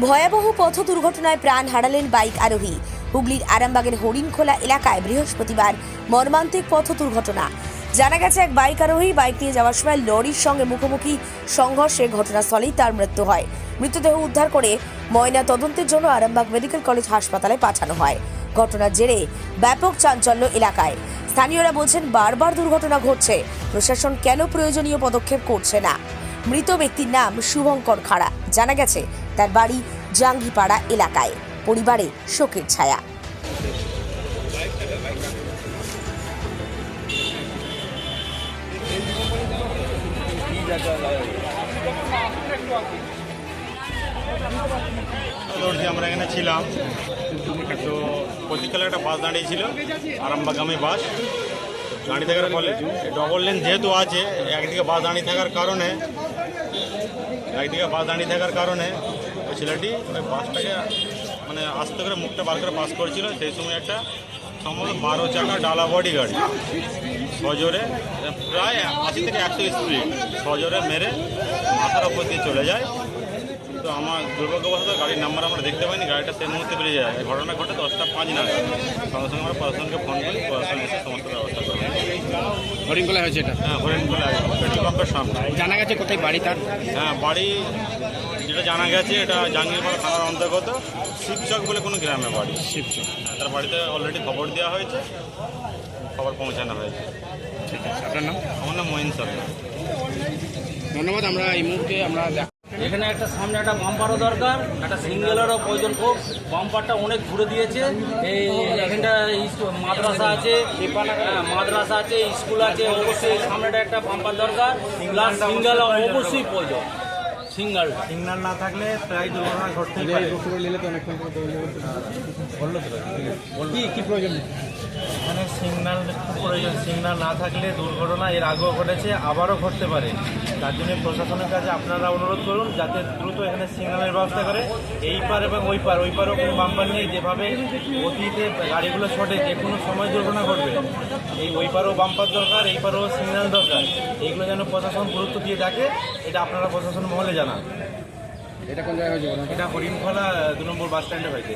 ভয়াবহ পথ দুর্ঘটনায় প্রাণ হারালেন বাইক আরোহী। হুগলির আরামবাগের হরিণখোলা এলাকায় বৃহস্পতিবার মর্মান্তিক পথ দুর্ঘটনা। জানা গেছে, এক বাইক আরোহী বাইক নিয়ে যাওয়ার সময় লরির সঙ্গে মুখোমুখি সংঘর্ষে ঘটনাস্থলেই তার মৃত্যু হয়। মৃতদেহ উদ্ধার করে ময়না তদন্তের জন্য আরামবাগ মেডিকেল কলেজ হাসপাতালে পাঠানো হয়। ঘটনার জেরে ব্যাপক চাঞ্চল্য এলাকায়। স্থানীয়রা বলছেন, বারবার দুর্ঘটনা ঘটছে। প্রশাসন কেন প্রয়োজনীয় পদক্ষেপ করছে না? মৃত ব্যক্তির নাম শুভঙ্কর খাড়া। জানা গেছে তার বাড়ি জাঙ্গিপাড়া এলাকায়। পরিবারে শোকের ছায়া। আমরা এখানে ছিলাম। তো পঁচিশকালে একটা বাস দাঁড়িয়েছিল আরামবাগামী বাস। দাঁড়িয়ে থাকার ফলে ডবল লেন যেহেতু আছে, একদিকে বাস দাঁড়িয়ে থাকার কারণে একদিকে বাস দাঁড়িয়ে থাকার কারণে ওই ছেলেটি ওই বাসটাকে মানে আস্তে করে মুখটা বার করে পাস করেছিল। সেই সময় একটা সম্ভবত বারো চাকা ডালা বডি গাড়ি সজোরে, প্রায় আশি থেকে একশো স্পিড সজোরে মেরে মাথার ওপর দিয়ে চলে যায়। তো আমার দুর্ভাগ্যবশত গাড়ির নাম্বার আমরা দেখতে পাইনি গাড়িটা সেই মুহূর্তে বেরিয়ে যায়। ঘটনা ঘটে দশটা পাঁচ নাগাদ। সঙ্গে সঙ্গে আমরা প্রশাসনকে ফোন করি প্রশাসন এসে সমস্ত ব্যবস্থা করে হরিণগোলা হয়েছে এটা? হ্যাঁ হরেন বলে পেট্রোল পাম্পের সামনে। জানা গেছে কোথায় বাড়ি তার? হ্যাঁ বাড়ি যেটা জানা গেছে এটা জাহাঙ্গীরপাড়া থানার অন্তর্গত শিবচক বলে কোনো গ্রামে বাড়ি। শিবচক। হ্যাঁ, তার বাড়িতে অলরেডি খবর দেওয়া হয়েছে খবর পৌঁছানো হয়েছে। ঠিক আছে আপনার নাম? আমার নাম মহিন সরকার। ধন্যবাদ আমরা এই মুহূর্তে আমরা এখানে একটা সামনে একটা বাম্পারও দরকার একটা সিঙ্গেলেরও প্রয়োজন খুব। বাম্পারটা অনেক ঘুরে দিয়েছে। এই এখানটা মাদ্রাসা আছে হ্যাঁ, মাদ্রাসা আছে স্কুল আছে অবশ্যই সামনেটা একটা বাম্পার দরকার। প্লাস সিঙ্গেল অবশ্যই প্রয়োজন। সিঙ্গেলটা সিগন্যাল না থাকলে প্রায় দুর্ঘটনা ঘটতেই পারে। কি কি প্রয়োজন? এখানে সিগনাল খুব প্রয়োজন সিগনাল না থাকলে দুর্ঘটনা এর আগেও ঘটেছে, আবারও ঘটতে পারে। তার জন্য প্রশাসনের কাছে আপনারা অনুরোধ করুন, যাতে দ্রুত এখানে সিগনালের ব্যবস্থা করে এই পার এবং ওই পার, ওই পারও কোনো বাম্পার নেই, যেভাবে অতীতে গাড়িগুলো ছোটে যে কোনো সময় দুর্ঘটনা ঘটবে। এই ওই পারও বাম্পার দরকার, এই পারও সিগন্যাল দরকার। এইগুলো যেন প্রশাসন গুরুত্ব দিয়ে দেখে, এটা আপনারা প্রশাসন মহলে জানান। এটা কোন জায়গায় হয়েছে এটা হরিণখোলা দু নম্বর বাস স্ট্যান্ডে হয়েছে।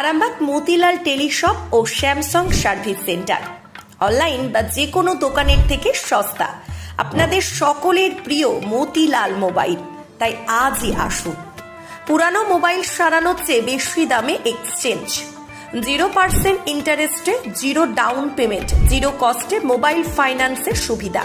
আরামবাগ মতিলাল টেলিশপ ও স্যামসাং সার্ভিস সেন্টার। অনলাইন বা যে কোনো দোকানের থেকে সস্তা। আপনাদের সকলের প্রিয় মতিলাল মোবাইল। তাই আজই আসুন। পুরানো মোবাইল সারানোর চেয়ে বেশি দামে এক্সচেঞ্জ। জিরো পার্সেন্ট ইন্টারেস্টে জিরো ডাউন পেমেন্ট জিরো কস্টে মোবাইল ফাইন্যান্সের সুবিধা।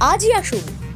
আজই আসুন।